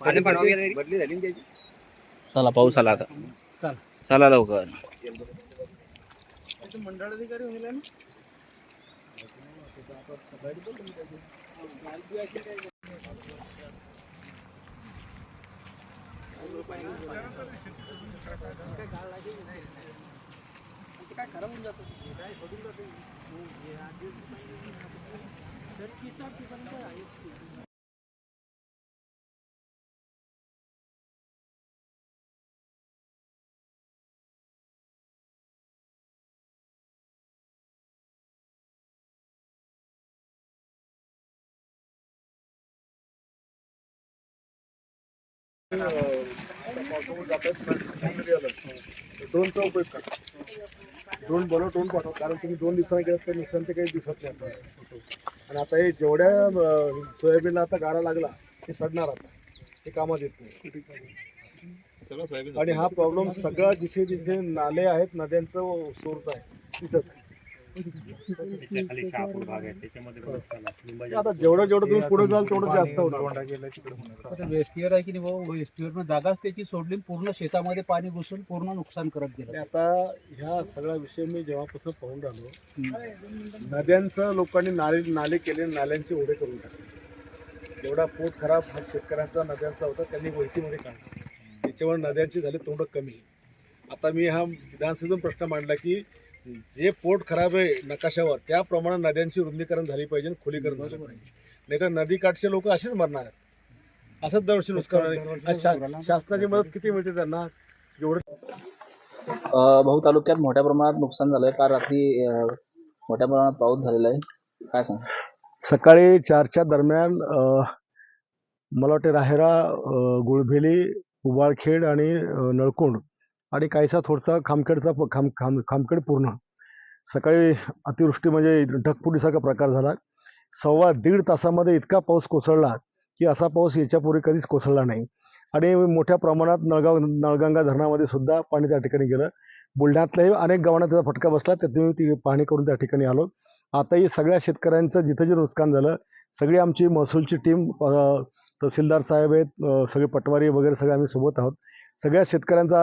पाणी पण वगैरे बदली झाली ना त्याची? चला पाऊस आला आता. चला. लवकर. ड्रोनचा उपयोग करा ड्रोन बनव ड्रोन पाठवा कारण तुम्ही दोन दिवसांनी गेलात तर नुकसान ते काही दिसत नाही आपल्याला. आणि आता हे जेवढ्या सोयाबीनला आता गारा लागला ते सडणार आता. ते कामात येत नाही. आणि हा प्रॉब्लेम सगळा जिथे जिथे नाले आहेत नद्यांचं सोर्स आहे. तिथंच. आहे. आता जेवढं जेवढं तुम्ही पुढे जाल तेवढं जास्त होणार. आता वेस्टियर आहे की नाही भाऊ? वेस्टियर जागाच त्याची सोडली पूर्ण शेतामध्ये पाणी घुसून पूर्ण नुकसान करत गेलं. आता ह्या सगळ्या विषय मी जेव्हापासून पाहून राहिलो नद्यांचं लोकांनी नाले नाले केले नाल्यांचे ओढे करून टाकले. जेवढा पोट खराब हा शेतकऱ्यांचा नद्यांचा होता त्यांनी वैतीमध्ये काढला. त्याच्यावर नद्यांची झाली तोंड कमी. आता मी हा विधानसभेतून प्रश्न मांडला की जे पोट खराब आहे नकाशावर त्याप्रमाणे नद्यांची रुंदीकरण झाली पाहिजे खोलीकरण झालं पाहिजे. नाही तर नदीकाठचे लोक असेच मरणार आहेत. असंच दरवर्षी नुकसान शासनाची मदत किती मिळते त्यांना? जेवढं अ, भाऊ तालुक्यात मोठ्या प्रमाणात नुकसान झालंय. काल रात्री मोठ्या प्रमाणात पाऊस झालेला आहे. काय सांग? सकाळी चारच्या दरम्यान मला वाटते राहेरा गुळभेली उबाळखेड आणि नळकुंड आणि काहीसा थोडसा खामखेडचा प- खाम खाम खामखेड पूर्ण. सकाळी अतिवृष्टी म्हणजे ढगफुटीसारखा प्रकार झाला. सव्वा दीड तासामध्ये इतका पाऊस कोसळला की असा पाऊस याच्यापूर्वी कधीच कोसळला नाही. आणि मोठ्या प्रमाणात नळगाव नळगंगा धरणामध्ये सुद्धा पाणी त्या ठिकाणी गेलं. बुलढाण्यातल्याही अनेक गावांना त्याचा फटका बसला त्यातून ती पाहणी करून त्या ठिकाणी आलो. आताही सगळ्या शेतकऱ्यांचं जिथं जे नुकसान झालं सगळी आमची महसूलची टीम तहसीलदार साहेब आहेत सगळे पटवारी वगैरे सगळे आम्ही सोबत आहोत. सगळ्या शेतकऱ्यांचा